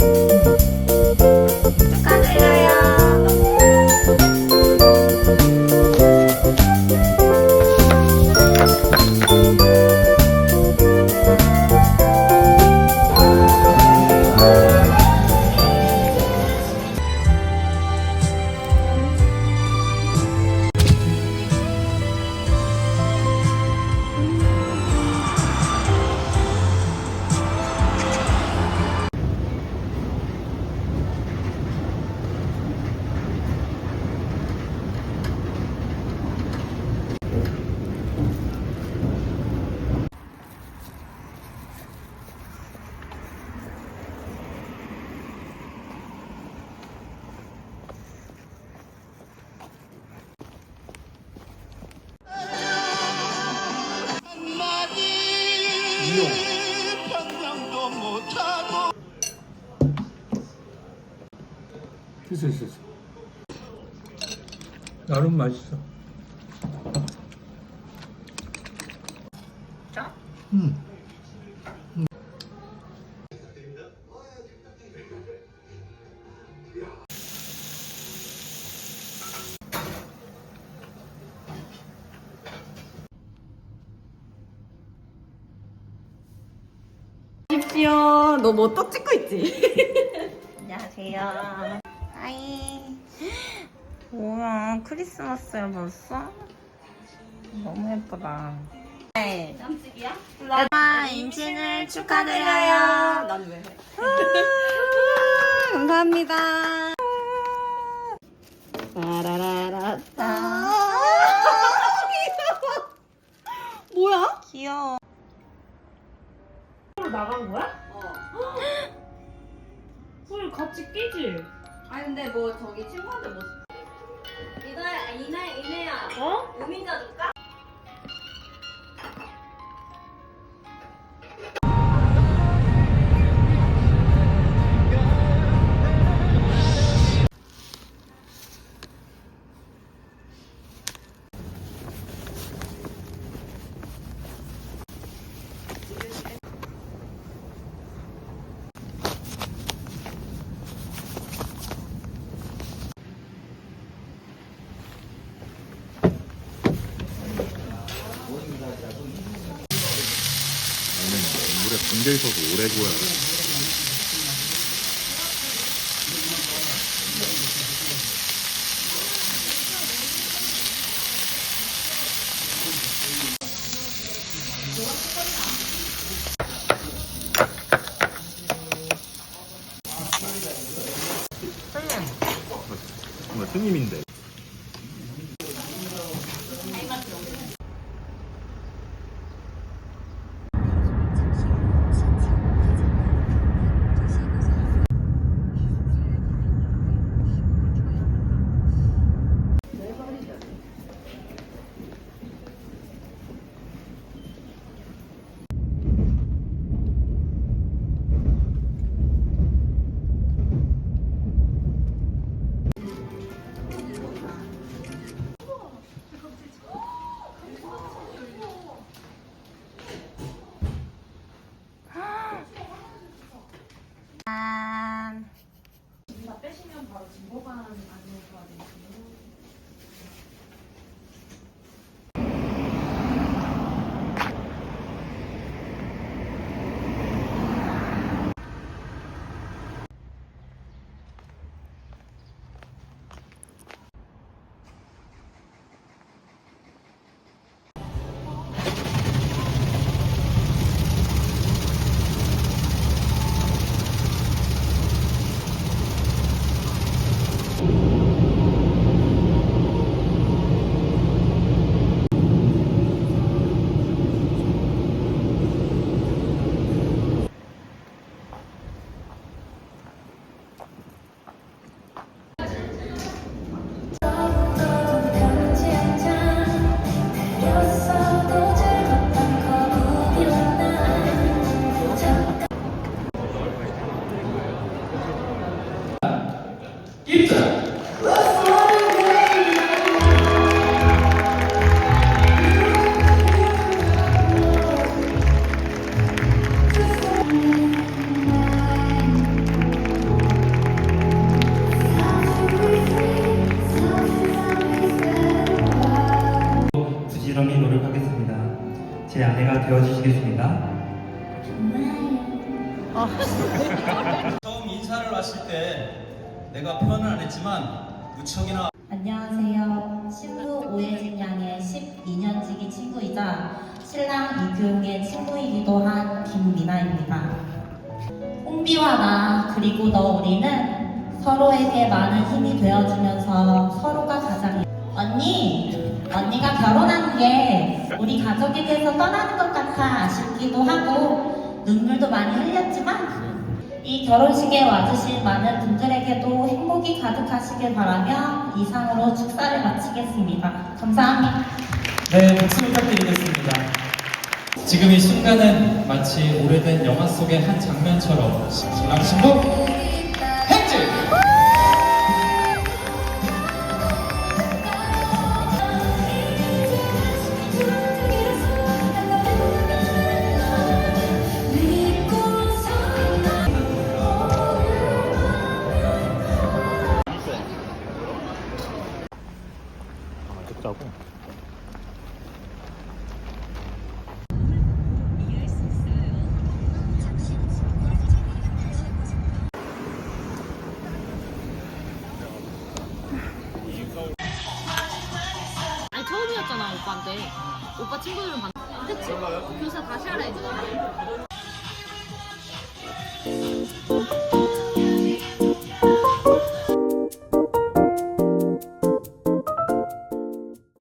you 있어 있어 있어 나름 맛있어 짜? 음. 십시오. 너뭐또 찍고 있지? 안녕하세요. 하이. 뭐야, 크리스마스야 벌써? 너무 예쁘다. 네. 깜찍이야? 아, 임신을 축하드려요. 난 왜 해? 감사합니다. 라라라라따. 뭐야? 귀여워. 나간 거야? 어. 소리 같이 끼지? 아니 근데 뭐 저기 친구한테 뭐 이나야 이나 이내야 어? 우민자 줄 잠겨 있어서 오래 구워야 돼. 정말 스님인데. 노력하겠습니다. 제 아내가 되어주시겠습니까? 처음 인사를 왔을 때 내가 표현을 안 했지만 무척이나 안녕하세요. 신부 오혜진 양의 12년지기 친구이자 신랑 이규용의 친구이기도 한 김미나입니다. 홍비와 나 그리고 너 우리는 서로에게 많은 힘이 되어주면서 서로가 가장 언니 언니가 결혼한 게 우리 가족에 대해서 떠나는 것 같아 아쉽기도 하고 눈물도 많이 흘렸지만 이 결혼식에 와주신 많은 분들에게도 행복이 가득하시길 바라며 이상으로 축사를 마치겠습니다. 감사합니다. 네, 박수 부탁드리겠습니다. 지금 이 순간은 마치 오래된 영화 속의 한 장면처럼 신랑 신부 오빠 친구들은 봤. 그치? 교사 다시 하라 했잖아.